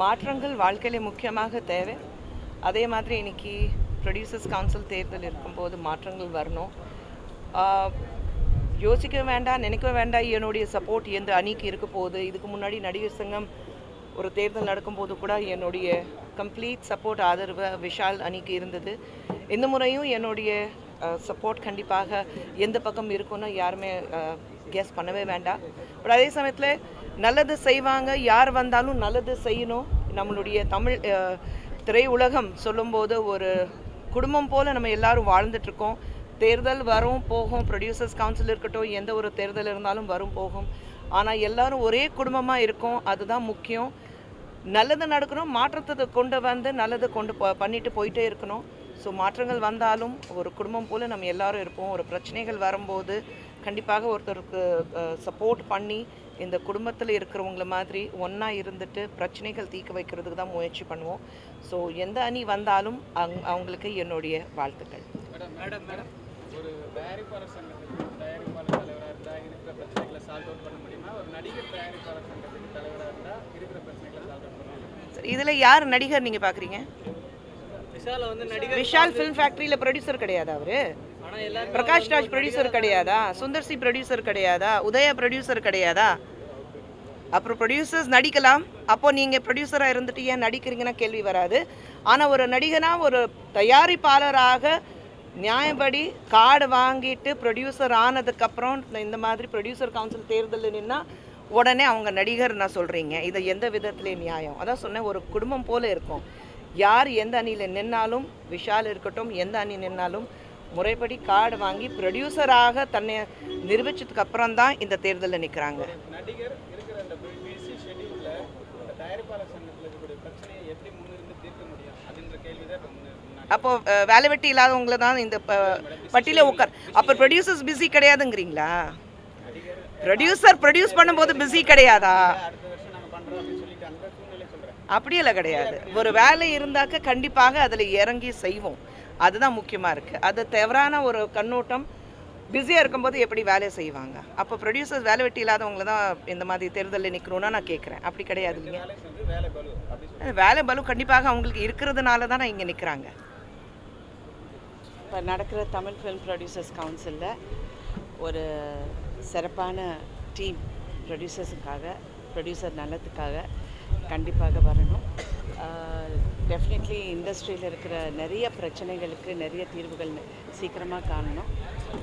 மாற்றங்கள் வாழ்க்கையில் முக்கியமாக தேவை. அதே மாதிரி இன்றைக்கி ப்ரொடியூசர்ஸ் கவுன்சில் தேர்தல் இருக்கும்போது மாற்றங்கள் வரணும். யோசிக்க வேண்டாம் நினைக்க வேண்டாம். என்னுடைய சப்போர்ட் எந்த அணிக்கு இருக்க போகுது இதுக்கு முன்னாடி நடிகர் சங்கம் ஒரு தேர்தல் நடக்கும்போது கூட என்னுடைய கம்ப்ளீட் சப்போர்ட் ஆதரவு விஷால் அணிக்கு இருந்தது. இந்த முறையும் என்னுடைய சப்போர்ட் கண்டிப்பாக எந்த பக்கம் இருக்குன்னு யாருமே கெஸ் பண்ணவே வேண்டாம். பட் அதே சமயத்தில் நல்லது செய்வாங்க. யார் வந்தாலும் நல்லது செய்யணும். நம்மளுடைய தமிழ் திரையுலகம் சொல்லும்போது ஒரு குடும்பம் போல் நம்ம எல்லாரும் வாழ்ந்துட்டுருக்கோம். தேர்தல் வரும் போகும். ப்ரொடியூசர்ஸ் கவுன்சில் இருக்கட்டும் எந்த ஒரு தேர்தல் இருந்தாலும் வரும் போகும். ஆனால் எல்லாரும் ஒரே குடும்பமாக இருக்கும். அதுதான் முக்கியம். நல்லது நடக்கணும். மாற்றத்தை கொண்டு வந்து நல்லது கொண்டு போ பண்ணிட்டு போயிட்டே இருக்கணும். ஸோ மாற்றங்கள் வந்தாலும் ஒரு குடும்பம் போல் நம்ம எல்லாரும் இருப்போம். ஒரு பிரச்சனைகள் வரும்போது கண்டிப்பாக ஒருத்தருக்கு சப்போர்ட் பண்ணி இந்த குடும்பத்தில் இருக்கிறவங்கள மாதிரி ஒன்றா இருந்துட்டு பிரச்சனைகள் தீர்க்க வைக்கிறதுக்கு தான் முயற்சி பண்ணுவோம். ஸோ எந்த அணி வந்தாலும் அங் அவங்களுக்கு என்னுடைய வாழ்த்துக்கள். Madam madam madam. ஒரு தயாரிப்பாளர் சங்கத்துக்கு தயாரிப்பாளர் தலைவராக இருந்தால் இருக்கிற பிரச்சனைகளை சால்வ் அவுட் பண்ண முடியுமா? ஒரு நடிகர் தயாரிப்பாளர் சங்கத்துக்கு தலைவராக இருந்தால் இருக்கிற பிரச்சனைகளை சால்வ் அவுட் பண்ண முடியுமா? சரி இதில் யார் நடிகர் நீங்கள் பார்க்குறீங்க விஷால வந்து நடிகர் விஷால் ஃபிலிம் ஃபேக்ட்ரியில் ப்ரொடியூசர் கிடையாதா அவரு? பிரகாஷ் ராஜ் ப்ரொடியூசர் கிடையாதா? சுந்தர் சி ப்ரொடியூசர் கிடையாதா? உதயா ப்ரொடியூசர் கிடையாதா? அப்புறம் ப்ரொடியூசர்ஸ் நடிக்கலாம். அப்போ நீங்கள் ப்ரொடியூசராக இருந்துட்டு ஏன் நடிக்கிறீங்கன்னா கேள்வி வராது. ஆனால் ஒரு நடிகனா ஒரு தயாரிப்பாளராக நியாயப்படி கார்டு வாங்கிட்டு ப்ரொடியூசர் ஆனதுக்கப்புறம் இந்த மாதிரி ப்ரொடியூசர் கவுன்சில் தேர்தலில் நின்னா உடனே அவங்க நடிகர் நான் சொல்கிறீங்க இதை எந்த விதத்துலேயும் நியாயம்? அதான் சொன்னேன் ஒரு குடும்பம் போல இருக்கும். யார் எந்த அணியில் நின்னாலும் விஷால் இருக்கட்டும் எந்த அணி நின்னாலும் முறைப்படி கார்டு வாங்கி ப்ரொடியூசராக தன்னை நிரூபிச்சதுக்கு அப்புறம் தான் இந்த தேர்தலில் நிற்கிறாங்க அப்போ அஹ், வேலை வெட்டி இல்லாதவங்கள தான் இந்த பட்டியல உட்கார் அப்போ ப்ரொடியூசர்ஸ் பிஸி கிடையாதுங்கிறீங்களா? ப்ரொடியூசர் ப்ரொடியூஸ் பண்ணும்போது பிஸி கிடையாதா? அப்படியெல்லாம் கிடையாது. ஒரு வேலை இருந்தாக்க கண்டிப்பாக அதில் இறங்கி செய்வோம். அதுதான் முக்கியமாக இருக்குது அது தவறான ஒரு கண்ணோட்டம். பிஸியாக இருக்கும்போது எப்படி வேலையை செய்வாங்க? அப்போ ப்ரொடியூசர்ஸ் வேலை வெட்டி இல்லாதவங்கள தான் இந்த மாதிரி தேர்தலில் நிற்கணும்னா நான் கேட்குறேன் அப்படி கிடையாது இல்லைங்க. வேலை பலு அப்படி சொல்லி வேலை பலு கண்டிப்பாக அவங்களுக்கு இருக்கிறதுனால தான் இங்கே நிற்கிறாங்க இப்போ நடக்கிற தமிழ் ஃபிலிம் ப்ரொடியூசர்ஸ் கவுன்சிலில் ஒரு சிறப்பான டீம் ப்ரொடியூசர்ஸுக்காக ப்ரொடியூசர் நல்லத்துக்காக கண்டிப்பாக வரணும். டெஃபினெட்லி இண்டஸ்ட்ரியில் இருக்கிற நிறைய பிரச்சனைகளுக்கு நிறைய தீர்வுகள் சீக்கிரமாக காணணும்.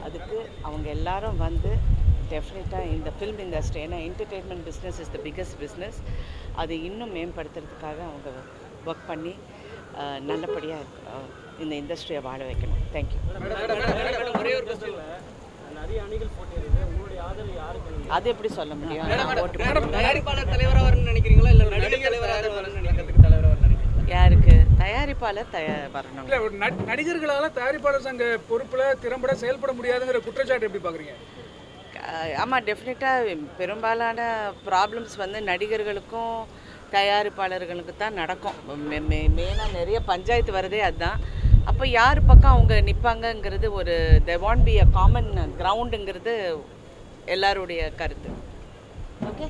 அதுக்கு அவங்க எல்லாரும் வந்து டெஃபினட்டாக இந்த ஃபில்ம் இண்டஸ்ட்ரி ஏன்னா entertainment business is the biggest business அது இன்னும் மேம்படுத்துறதுக்காக அவங்க ஒர்க் பண்ணி நல்லபடியாக இந்த இண்டஸ்ட்ரியை வாழ வைக்கணும். தேங்க்யூ ஒரே ஒரு கொஸ்டின் நிறைய அணிகள் போட்டியிருக்கு உங்களுடைய ஆதரவு யாருக்கு அது எப்படி சொல்ல முடியும். தயாரிப்பாளர் தலைவராக வரணும்னு நினைக்கிறீங்களா? இல்லை நடிகர் தலைவராக வரணும்னு யாருக்கு? தயாரிப்பாளர் தயா வரணும். இல்ல நடிகர்களால தயாரிப்பாளர் சங்க பொறுப்புல திறம்பட செயல்பட முடியாதுங்கிற குற்றச்சாட்டு எப்படி பாக்குறீங்க? ஆமாம் டெஃபினட்டாக பெரும்பாலான ப்ராப்ளம்ஸ் வந்து நடிகர்களுக்கும் தயாரிப்பாளர்களுக்கு தான் நடக்கும். மெயினாக நிறைய பஞ்சாயத்து வரதே அதுதான். அப்போ யார் பக்கம் அவங்க நிற்பாங்கங்கிறது ஒரு they want be a common கிரவுண்டுங்கிறது எல்லாருடைய கருத்து. ஓகே